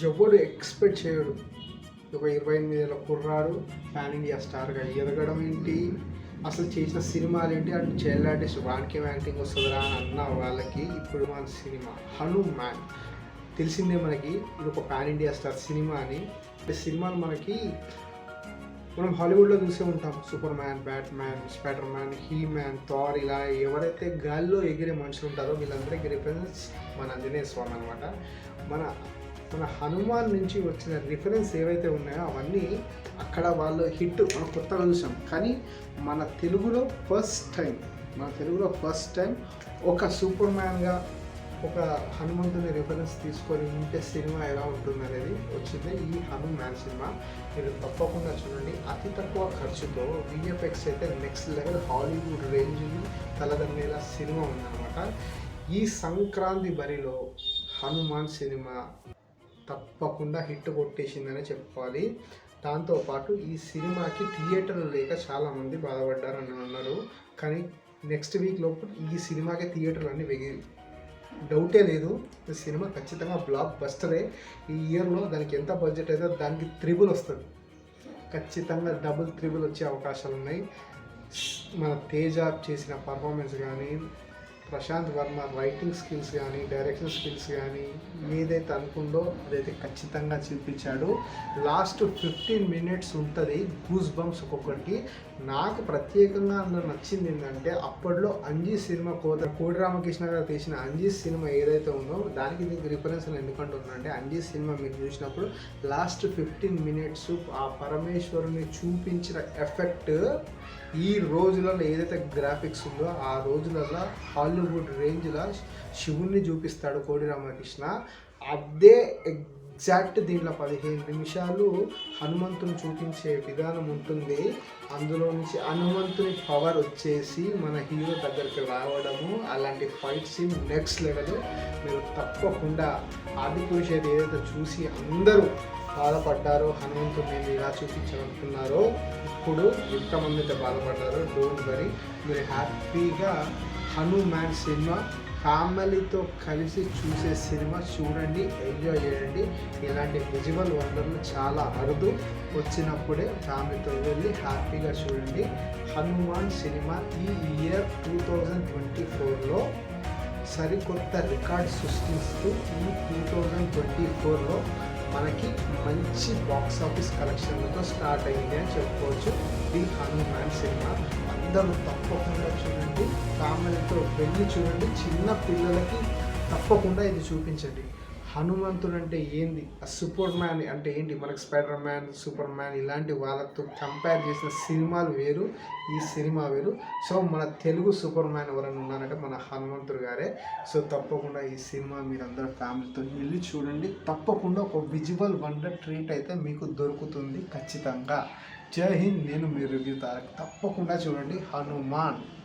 ఎవడు ఎక్స్పెక్ట్ చేయడు ఒక ఇరవై ఎనిమిది ఏళ్ళ కుర్రాడు పాన్ ఇండియా స్టార్గా ఎదగడం ఏంటి? అసలు చేసిన సినిమాలు ఏంటి? అటు చైల్డ్ ఆర్టిస్ట్ వానికి యాక్టింగ్ వస్తుందిరా అని అన్న వాళ్ళకి ఇప్పుడు మన సినిమా హనుమాన్. తెలిసిందే మనకి ఇది ఒక పాన్ ఇండియా స్టార్ సినిమా అని. ఈ సినిమాలు మనకి మనం హాలీవుడ్లో చూసే ఉంటాం. Superman Batman Spiderman He-Man Thor ఇలా ఎవరైతే గాల్లో ఎగిరే మనుషులు ఉంటారో వీళ్ళందరికీ రిఫరెన్స్ మన ఆంజనేయ స్వామి అనమాట మన మన హనుమాన్ నుంచి వచ్చిన రిఫరెన్స్ ఏవైతే ఉన్నాయో అవన్నీ అక్కడ వాళ్ళు హిట్ మనం కొత్తగా చూసాం. కానీ మన తెలుగులో ఫస్ట్ టైం మన తెలుగులో ఫస్ట్ టైం ఒక సూపర్ మ్యాన్గా ఒక హనుమంతుని రిఫరెన్స్ తీసుకొని ఉంటే సినిమా ఎలా ఉంటుంది అనేది వచ్చింది ఈ హనుమాన్ సినిమా. మీరు తప్పకుండా చూడండి. అతి తక్కువ ఖర్చుతో విఎఫ్ఎక్స్ అయితే నెక్స్ట్ లెవెల్ హాలీవుడ్ రేంజ్ని తలదన్నేలా సినిమా ఉందన్నమాట. ఈ సంక్రాంతి బరిలో హనుమాన్ సినిమా తప్పకుండా హిట్ కొట్టేసిందనే చెప్పాలి. దాంతోపాటు ఈ సినిమాకి థియేటర్లు లేక చాలామంది బాధపడ్డారు అని అన్నారు. కానీ నెక్స్ట్ వీక్ లోపు ఈ సినిమాకి థియేటర్లు అన్నీ వెగి డౌటే లేదు. ఈ సినిమా ఖచ్చితంగా బ్లాక్ బస్టరే ఈ ఇయర్లో దానికి ఎంత బడ్జెట్ అయితే దానికి త్రిబుల్ వస్తుంది. ఖచ్చితంగా డబుల్ త్రిబుల్ వచ్చే అవకాశాలు ఉన్నాయి మన తేజ చేసిన పర్ఫార్మెన్స్ కానీ ప్రశాంత్ వర్మ రైటింగ్ స్కిల్స్ కానీ డైరెక్షన్ స్కిల్స్ కానీ ఏదైతే అనుకుందో అదైతే ఖచ్చితంగా చూపించాడు. లాస్ట్ ఫిఫ్టీన్ మినిట్స్ ఉంటుంది. గూస్ బంప్స్ ఒక్కొక్కటి. నాకు ప్రత్యేకంగా అందులో నచ్చింది ఏంటంటే అప్పట్లో అంజీ సినిమా కోద కోడి రామకృష్ణ గారు తీసిన అంజీ సినిమా ఏదైతే ఉందో దానికి దీనికి రిఫరెన్స్ ఎందుకంటున్నానంటే అంజీ సినిమా మీరు చూసినప్పుడు లాస్ట్ ఫిఫ్టీన్ మినిట్స్ ఆ పరమేశ్వరుని చూపించిన ఎఫెక్ట్ ఈ రోజులలో ఏదైతే గ్రాఫిక్స్ ఉందో ఆ రోజులలో హాలీవుడ్ రేంజ్లో శివుణ్ణి చూపిస్తాడు కోడి రామకృష్ణ. అదే ఎగ్జాక్ట్ దీంట్లో పదిహేను నిమిషాలు హనుమంతుని చూపించే విధానం ఉంటుంది. అందులో నుంచి హనుమంతుని పవర్ వచ్చేసి మన హీరో దగ్గరికి రావడము అలాంటి ఫైట్ సీన్ నెక్స్ట్ లెవెల్ మీరు తప్పకుండా ఆదిపురుషేది ఏదైతే చూసి అందరూ బాధపడ్డారో హనుమంతుని మీరు ఇలా చూపించాలనుకున్నారో ఇప్పుడు ఎంతమంది అయితే బాధపడ్డారో డోంట్ వరీ మీరు హ్యాపీగా హనుమాన్ సినిమా ఫ్యామిలీతో కలిసి చూసే సినిమా చూడండి ఎంజాయ్ చేయండి. ఇలాంటి విజువల్ వండర్లు చాలా అరుదు. వచ్చినప్పుడే ఫ్యామిలీతో వెళ్ళి హ్యాపీగా చూడండి. హనుమాన్ సినిమా ఈ ఇయర్ టూ థౌజండ్ ట్వంటీ ఫోర్లో సరికొత్త రికార్డ్ సృష్టిస్తూ ఈ టూ థౌజండ్ ట్వంటీ ఫోర్లో మనకి మంచి బాక్స్ ఆఫీస్ కలెక్షన్లతో స్టార్ట్ అయింది అని చెప్పుకోవచ్చు. The Hanuman cinema. అందరూ తప్పకుండా చూడండి. ఫ్యామిలీతో వెళ్ళి చూడండి. చిన్న పిల్లలకి తప్పకుండా ఇది చూపించండి. హనుమంతుడు అంటే ఏంది? ఆ సూపర్ మ్యాన్ అంటే ఏంటి? మనకి స్పైడర్ మ్యాన్ సూపర్ మ్యాన్ ఇలాంటి వాళ్ళతో కంపేర్ చేసిన సినిమాలు వేరు ఈ సినిమా వేరు. సో మన తెలుగు సూపర్ మ్యాన్ ఎవరైనా ఉన్నారంటే మన హనుమంతుడు గారే. సో తప్పకుండా ఈ సినిమా మీరు అందరూ ఫ్యామిలీతో వెళ్ళి చూడండి. తప్పకుండా ఒక విజువల్ వండర్ ట్రీట్ అయితే మీకు దొరుకుతుంది ఖచ్చితంగా. జై హింద్ నేను మీ రివ్యూ తారక్. తప్పకుండా చూడండి. హనుమాన్.